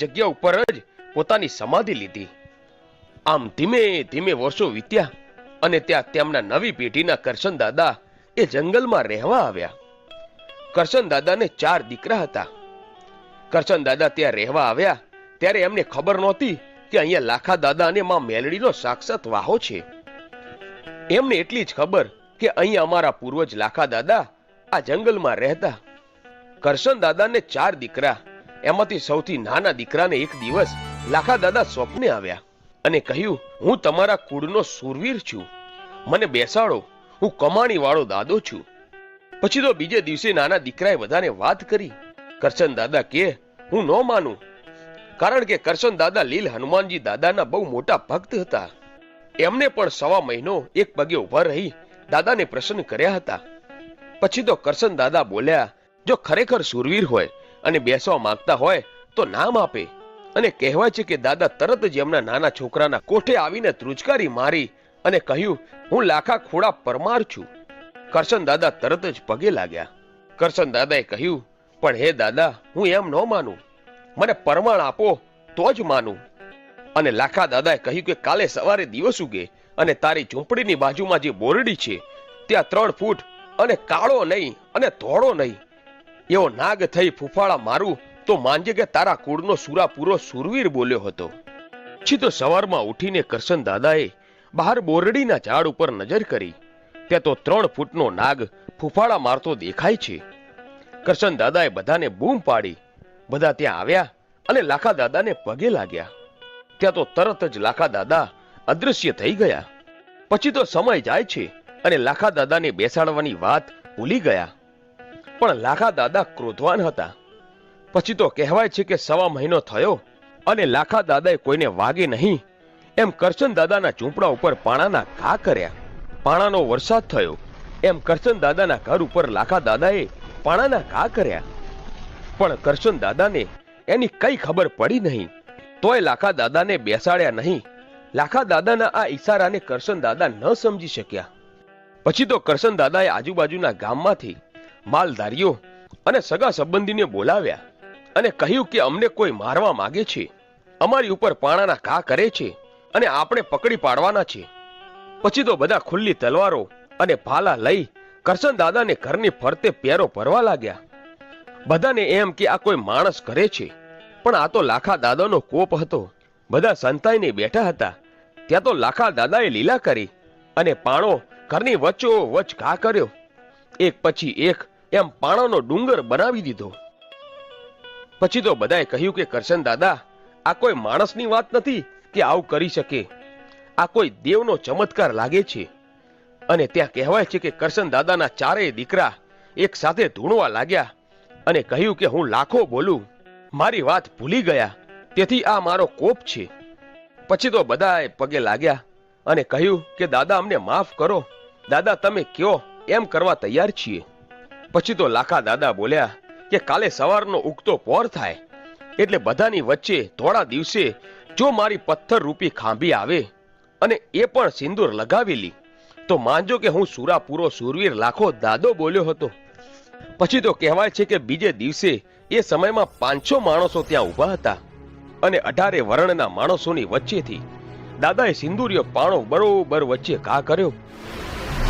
જગ્યા ઉપર જ પોતાની સમાધિ લીધી. આમ ધીમે ધીમે વર્ષો વીત્યા અને ત્યાં તેમના નવી પેઢીના કરશન દાદા એ જંગલમાં રહેવા આવ્યા. કરશન દાદાને ચાર દીકરા હતા. કરશન દાદા ત્યાં રહેવા આવ્યા ત્યારે એમને ખબર નહોતી કે અહીંયા લાખા દાદા અને માં મેલડીનો સાક્ષાત વાહો છે. એમને એટલી જ ખબર કે અહીંયા અમારા પૂર્વજ લાખા દાદા આ જંગલમાં રહેતા. કરશન દાદાને ચાર દીકરા એમાંથી સૌથી નાના દીકરાને એક દિવસ લાખા દાદા સ્વપ્ને આવ્યા અને કહ્યું, હું તમારા કુળનો સુરવીર છું. મને બેસાડો. હું કમાણી વાળો દાદો છું. પછી તો બીજે દિવસે નાના દીકરાએ બધાને વાત કરી. કરશન દાદા કે, હું ન માનું, કારણ કે કરશન દાદા લીલ હનુમાનજી દાદાના બહુ મોટા ભક્ત હતા. એમને પણ સવા મહિનો એક પગે ઊભા રહી દાદાને પ્રસન્ન કર્યા હતા. પછી તો કરશન દાદા બોલ્યા, જો ખરેખર સુરવીર હોય અને બેસવા માંગતા હોય તો નામ આપે. અને કહેવાય છે કે દાદા તરત જ એમના નાના છોકરાના કોઠે આવીને ત્રુચકારી મારી અને કહ્યું, હું લાખા ખોડા પરમાર છું. કરશન દાદા તરત જ પગે લાગ્યા. કરશન દાદાએ કહ્યું, પણ હે દાદા, હું એમ ન માનું. મને પરમાણ આપો, તો જ માનું. અને લાખા દાદાએ કહ્યું કે કાલે સવારે દિવસ ઉગે અને તારી ઝૂંપડીની બાજુમાં જે બોરડી છે, ત્યાં ત્રણ ફૂટ અને કાળો નહીં અને ધોળો નહીં. એવો નાગ થઈ ફૂફાળા મારું, તો માનજે કે તારા કુળનો સુરાપુરો સુરવીર બોલ્યો હતો. પછી તો સવારમાં ઉઠીને કરશન દાદાએ બહાર બોરડીના ઝાડ ઉપર નજર કરી. ત્યાં તો ત્રણ ફૂટનો નાગ ફૂફાળા મારતો દેખાય છે. કરશન દાદાએ બધાને બૂમ પાડી. બધા ત્યાં આવ્યા અને લાખા દાદાને પગે લાગ્યા. ત્યાં તો તરત જ લાખા દાદા અદૃશ્ય થઈ ગયા. પછી તો સમય જાય છે અને લાખા દાદાને બેસાડવાની વાત ભૂલી ગયા. પણ લાખા દાદા ક્રોધવાન હતા. પછી તો કહેવાય છે કે સવા મહિનો થયો અને લાખા દાદાએ કોઈને વાગે નહીં. એમ કરશન દાદાના ઝૂંપડા ઉપર પાણાના ઘા કર્યા. પાણાનો વરસાદ થયો. એમ કરશન દાદાના ઘર ઉપર લાખા દાદાએ પાણાના ઘા કર્યા. પણ કરશન દાદાને એની કઈ ખબર પડી નહીં. તોય લાખા દાદાને બેસાડ્યા નહીં. લાખા દાદાના આ ઈશારાને કરશન દાદા ન સમજી શક્યા. પછી તો કરશન દાદાએ આજુબાજુના ગામમાંથી માલધારીઓ અને સગા સંબંધીને બોલાવ્યા અને કહ્યું કે અમને કોઈ મારવા માગે છે. અમારી ઉપર પાણાના ઘા કરે છે અને આપણે પકડી પાડવાના છે. પછી તો બધા ખુલ્લી તલવારો અને ભાલા લઈ કરશન દાદાને ઘરની ફરતે પેરો ભરવા લાગ્યા. બધાને એમ કે આ કોઈ માણસ કરે છે. પણ આ તો લાખા દાદાનો કોપ હતો. બધા સંતાઈને બેઠા હતા. ત્યાં તો લાખા દાદાએ લીલા કરી અને પાણો ઘરની વચ્ચો વચ ઘા કર્યો. એક પછી એક એમ પાણાનો ડુંગર બનાવી દીધો. પછી તો બધાએ કહ્યું કે, કરશન દાદા, આ કોઈ માણસની વાત નથી કે આવું કરી શકે. આ કોઈ દેવનો ચમત્કાર લાગે છે. અને ત્યાં કહેવાય છે કે, કરશન દાદાના ચારેય દીકરા એક સાથે ધૂણવા લાગ્યા અને કહ્યું કે, હું લાખો બોલું. મારી વાત ભૂલી ગયા. તેથી આ મારો કોપ છે. પછી તો બધાએ પગે લાગ્યા અને કહ્યું કે, દાદા, અમને માફ કરો. દાદા, તમે કયો? એમ કરવા તૈયાર છીએ. પછી તો લાખા દાદા બોલ્યા કે કાલે સવારનો ઉગતો પોર થાય. એટલે બધાની વચ્ચે થોડા દિવસે જો મારી પથ્થર રૂપી ખાંભી આવે અને એ પણ સિંદૂર લગાવેલી તો માનજો કે હું સુરાપુરો સુરવીર લાખો દાદો બોલ્યો હતો. પછી તો કહેવાય છે કે બીજે દિવસે એ સમયમાં પાંચસો માણસો ત્યાં ઊભા હતા અને અઢારે વર્ણના માણસોની વચ્ચેથી દાદાએ સિંદુરિયો પાણો બરોબર વચ્ચે ઘા કર્યો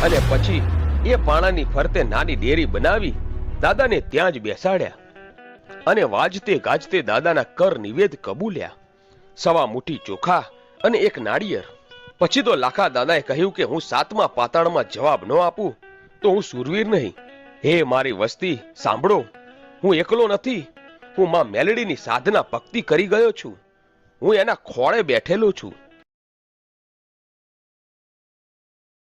અને પછી એ પાણાની ફરતે નાની ડેરી બનાવી દાદાને ત્યાં જ બેસાડ્યા અને વાજતે ગાજતે દાદાના કર નિવેદ કબૂલ્યા. સવા મુઠ્ઠી ચોખા અને એક નાળિયેર. પછી તો લાખા દાદાએ કહ્યું કે હું સાતમા પાતાળમાં જવાબ ન આપું, તો હું સુરવીર નહીં. હે મારી વસ્તી, સાંભળો, હું એકલો નથી. હું માં મેલડીની સાધના ભક્તિ કરી ગયો છું. હું એના ખોળે બેઠેલો છું.